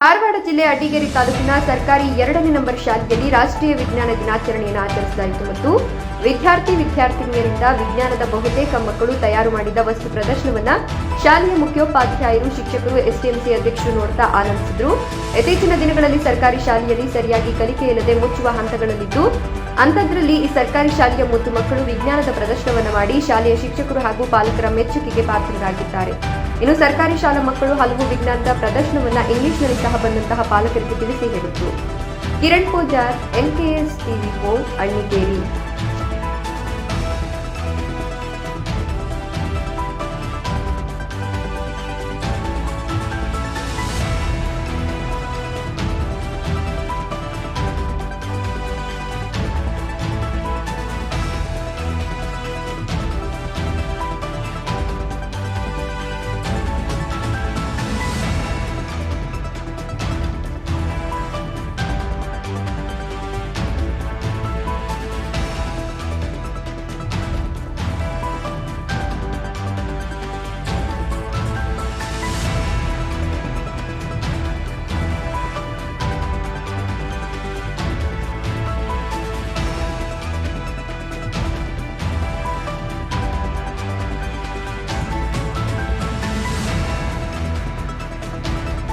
ಧಾರವಾಡ ಜಿಲ್ಲೆ ಅಡ್ಡಿಗೇರಿ ತಾಲೂಕಿನ ಸರ್ಕಾರಿ ಎರಡನೇ ನಂಬರ್ ಶಾಲೆಯಲ್ಲಿ ರಾಷ್ಟ್ರೀಯ ವಿಜ್ಞಾನ ದಿನಾಚರಣೆಯನ್ನು ಆಚರಿಸಲಾಯಿತು ಮತ್ತು ವಿದ್ಯಾರ್ಥಿ ವಿದ್ಯಾರ್ಥಿನಿಯರಿಂದ ವಿಜ್ಞಾನದ ಬಹುತೇಕ ಮಕ್ಕಳು ತಯಾರು ಮಾಡಿದ ವಸ್ತು ಪ್ರದರ್ಶನವನ್ನು ಶಾಲೆಯ ಮುಖ್ಯೋಪಾಧ್ಯಾಯರು, ಶಿಕ್ಷಕರು ಎಸ್ಟಿಎಂಸಿ ಅಧ್ಯಕ್ಷರು ನೋಡ್ತಾ ಆನಂದಿಸಿದ್ರು. ಇತ್ತೀಚಿನ ದಿನಗಳಲ್ಲಿ ಸರ್ಕಾರಿ ಶಾಲೆಯಲ್ಲಿ ಸರಿಯಾಗಿ ಕಲಿಕೆ ಇಲ್ಲದೆ ಮುಚ್ಚುವ ಹಂತಗಳಲ್ಲಿದ್ದು, ಅಂಥದ್ರಲ್ಲಿ ಈ ಸರ್ಕಾರಿ ಶಾಲೆಯ ಮುದ್ದು ಮಕ್ಕಳು ವಿಜ್ಞಾನದ ಪ್ರದರ್ಶನವನ್ನು ಮಾಡಿ ಶಾಲೆಯ ಶಿಕ್ಷಕರು ಹಾಗೂ ಪಾಲಕರ ಮೆಚ್ಚುಗೆಗೆ ಪಾತ್ರರಾಗಿದ್ದಾರೆ. ಇನ್ನು ಸರ್ಕಾರಿ ಶಾಲಾ ಮಕ್ಕಳು ಹಲವು ವಿಜ್ಞಾನದ ಪ್ರದರ್ಶನವನ್ನ ಇಂಗ್ಲಿಷ್ನಲ್ಲಿ ಸಹ ಬಂದಂತಹ ಪಾಲಕರಿಗೆ ತಿಳಿಸಿ ಹೇಳಿದರು. Kiran Pujar NKS TV four Annigeri